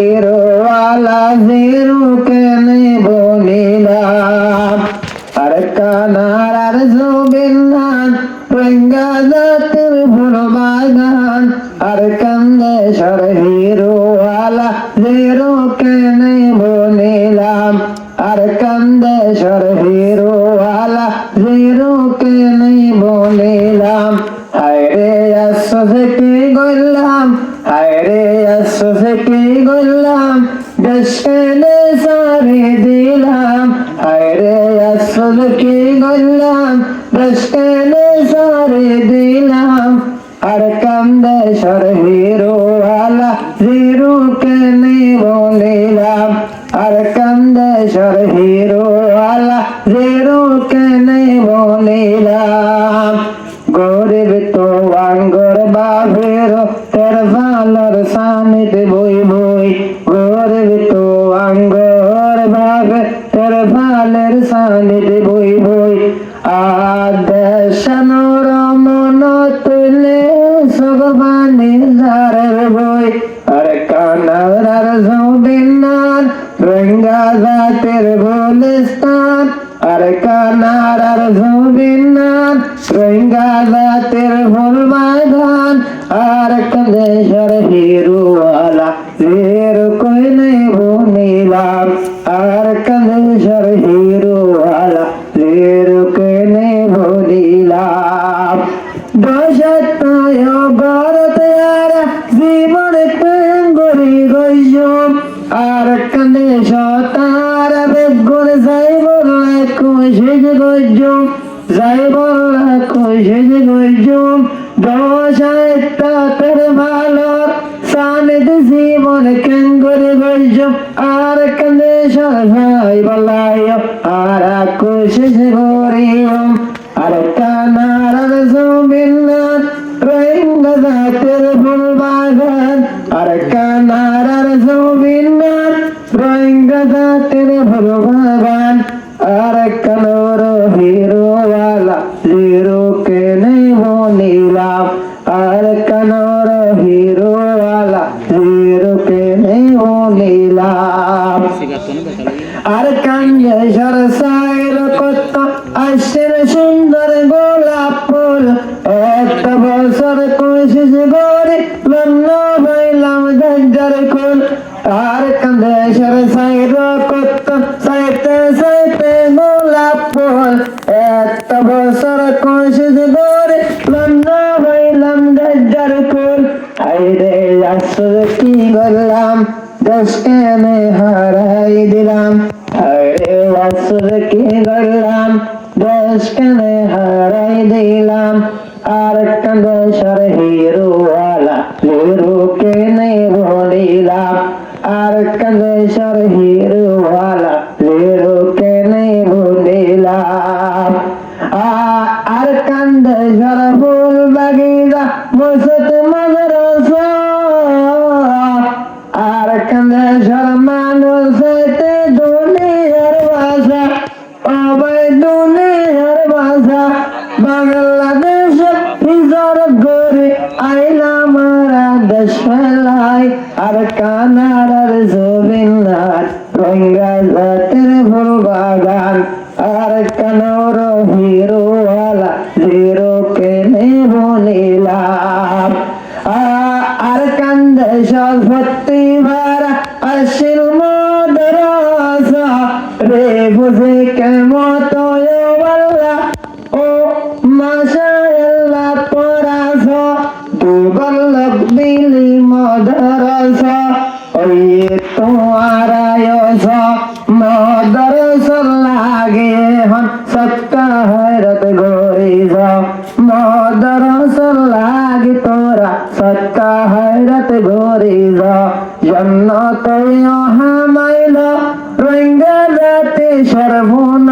জিরোওয়ালা zero কেনে বলিলাম আর কানার আর জুবিনান রঙ্গা জাতির ফুল বাগান। আর কান্দে সর হিরোওয়ালা জিরো কেনে বলিলাম আর কান্দে সর হিরোওয়ালা জিরো কেনে বলিলাম হায় রে আসছে কি গইলাম হায় রে আসছে কি সারে দিলাম। হায় রে আসছে কি গইলাম সারে দিলাম। আর কান্দে সর হিরো আলা জিরো কেনে বলিলাম আর কান্দে সর হিরো তের ভালের সানিত বই বই আদেশানোর মন তুলে সগবানি বই। আর কানার আর জৌদিনার রঙ্গা জাতের বলিস্তান আর কানার আর জৌদিনার রঙ্গা জাতের ফুল বাগান আর কলেশ্বর খুশিজ গইজম যাই বললে খুশিজ গইজম দশাইতা তের ভালো সানিদ জীবন কেঙ্গরি গইজম আর কানে সহাই বলাই, আর খুশিজ গরিয়ম আর কানার জমিনার রঙ্গা জাতের ফুল বাগান। আর কানার জমিনার রঙ্গা জাতের ফুল বাগান। আর কানোর হিরোওয়ালা জিরো কে নেই বনিলাম আর কানোর হিরোওয়ালা জিরো কে নেই বনিলাম আর কাঞ্জে সরসাইর কত আসের সুন্দর গোলাপ আর কাঞ্জে সরসাইর কত, সাইতে সাইতে গোলাপ ফুল। একটা বছর কোশিস করে লন্ন হইলাম গঞ্জার খুল আইরে আসলে কি করলাম দশকে আমি হারাই দিলাম? আরে আসলে কি করলাম দশকে আমি হারাই দিলাম? আর একটা দশর হিরোওয়ালা, হিরোকে নেই বলিলাম। আর একটা দশর হিরোওয়ালা হিরোকে নেই বলিলাম আ- আর কান্দে সর ফুল বাগিরা বসত মজর আর কান্দে সর মানুষ কান্দে ভর্তি ভারা আসিল সত্তা হরত ঘোরিল জন্ম তৈয় হামাইল রঙ্গে রাতে সর্বন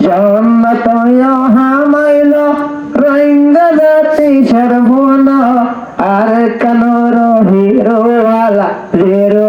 জন্ম তৈয় হামাইল রঙ্গে রাতে সর্বন আর কানো রহি রোয়ালা রে